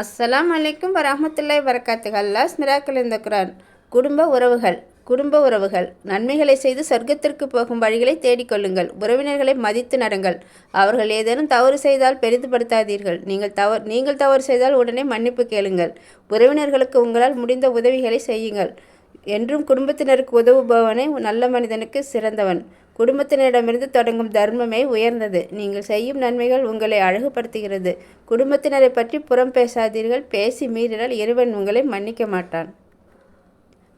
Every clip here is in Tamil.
அஸ்ஸலாம் அலைக்கும் வரமத்துல்லாய் வரக்காத்து அல்லாஸ் மிராக்கல் இந்த குரான். குடும்ப உறவுகள் குடும்ப உறவுகள். நன்மைகளை செய்து சொர்க்கத்திற்கு போகும் வழிகளை தேடிக்கொள்ளுங்கள் உறவினர்களை மதித்து நடங்கள். அவர்கள் ஏதேனும் தவறு செய்தால் பெரிதுபடுத்தாதீர்கள். நீங்கள் தவறு நீங்கள் தவறு செய்தால் உடனே மன்னிப்பு கேளுங்கள். உறவினர்களுக்கு உங்களால் முடிந்த உதவிகளை செய்யுங்கள். என்றும் குடும்பத்தினருக்கு உதவுபவனே நல்ல மனிதனுக்கு சிறந்தவன். குடும்பத்தினரிடமிருந்து தொடங்கும் தர்மமே உயர்ந்தது. நீங்கள் செய்யும் நன்மைகள் உங்களை அழகுபடுத்துகிறது. குடும்பத்தினரை பற்றி புறம் பேசாதீர்கள். பேசி மீறினால் இறைவன் உங்களை மன்னிக்க மாட்டான்.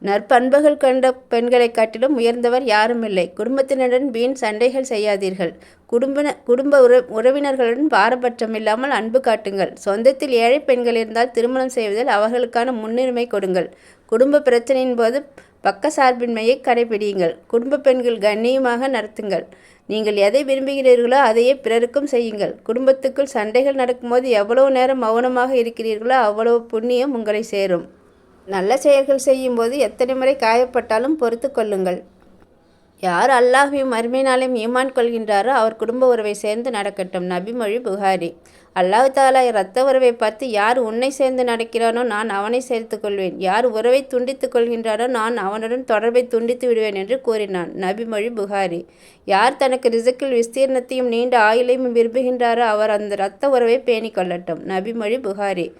நற்பண்புகள் கண்ட பெண்களைக் காட்டிலும் உயர்ந்தவர் யாரும் இல்லை. குடும்பத்தினருடன் வீண் சண்டைகள் செய்யாதீர்கள். குடும்ப குடும்ப உற உறவினர்களுடன் பாரபட்சம் இல்லாமல் அன்பு காட்டுங்கள். சொந்தத்தில் ஏழை பெண்கள் இருந்தால் திருமணம் செய்வதில் அவர்களுக்கான முன்னுரிமை கொடுங்கள். குடும்ப பிரச்சனையின் போது பக்க சார்பின்மையை கடைபிடியுங்கள் குடும்ப பெண்கள் கண்ணியமாக நடத்துங்கள். நீங்கள் எதை விரும்புகிறீர்களோ அதையே பிறருக்கும் செய்யுங்கள். குடும்பத்துக்குள் சண்டைகள் நடக்கும்போது எவ்வளவு நேரம் மௌனமாக இருக்கிறீர்களோ அவ்வளவு புண்ணியம் உங்களை சேரும். நல்ல செயல்கள் செய்யும்போது எத்தனை முறை காயப்பட்டாலும் பொறுத்து கொள்ளுங்கள். யார் அல்லாஹையும் மறுமை ஈமான் கொள்கின்றாரோ அவர் குடும்ப உறவை சேர்ந்து நடக்கட்டும். நபிமொழி புகாரி. அல்லாஹ் தாலா இரத்த உறவை பார்த்து யார் உன்னை சேர்ந்து நடக்கிறானோ நான் அவனை சேர்த்து கொள்வேன். யார் உறவை துண்டித்துக் கொள்கின்றானோ நான் அவனுடன் தொடர்பை துண்டித்து விடுவேன் என்று கூறினான் நபிமொழி புகாரி. யார் தனக்கு ரிசக்கில் விஸ்தீர்ணத்தையும் நீண்ட ஆயுளையும் விரும்புகின்றாரோ அவர் அந்த இரத்த உறவை பேணிக் கொள்ளட்டும். நபிமொழி புகாரி.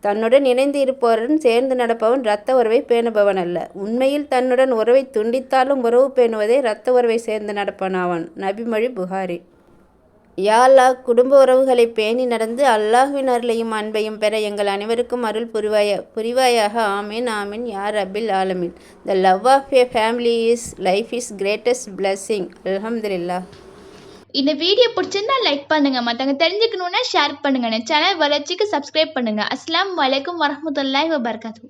தன்னுடன் இணைந்து இருப்பவருடன் சேர்ந்து நடப்பவன் இரத்த உறவை பேணுபவன் அல்ல. உண்மையில் தன்னுடன் உறவை துண்டித்தாலும் உறவு பேணுவதே இரத்த உறவை சேர்ந்து நடப்பவன் ஆவான் நபிமொழி புகாரி. யாழ்லா குடும்ப உறவுகளை பேணி நடந்து அல்லாஹ்வின் அருளையும் அன்பையும் பெற எங்கள் அனைவருக்கும் அருள் புரிவாய புரிவாயாக. ஆமீன் ஆமீன். யார் அபில் ஆலமின். The love of a family is life is greatest blessing அலமதுல்லா இந்த வீடியோ பிடிச்சிருந்தா லைக் பண்ணுங்க. மற்றவங்க தெரிஞ்சுக்கணுன்னா ஷேர் பண்ணுங்க. சேனல் வளர்ச்சிக்கு சப்ஸ்கிரைப் பண்ணுங்க. அஸ்லாம் அலைக்கும் வரஹ்மத்துல்லாஹி வபரகாத்துஹு.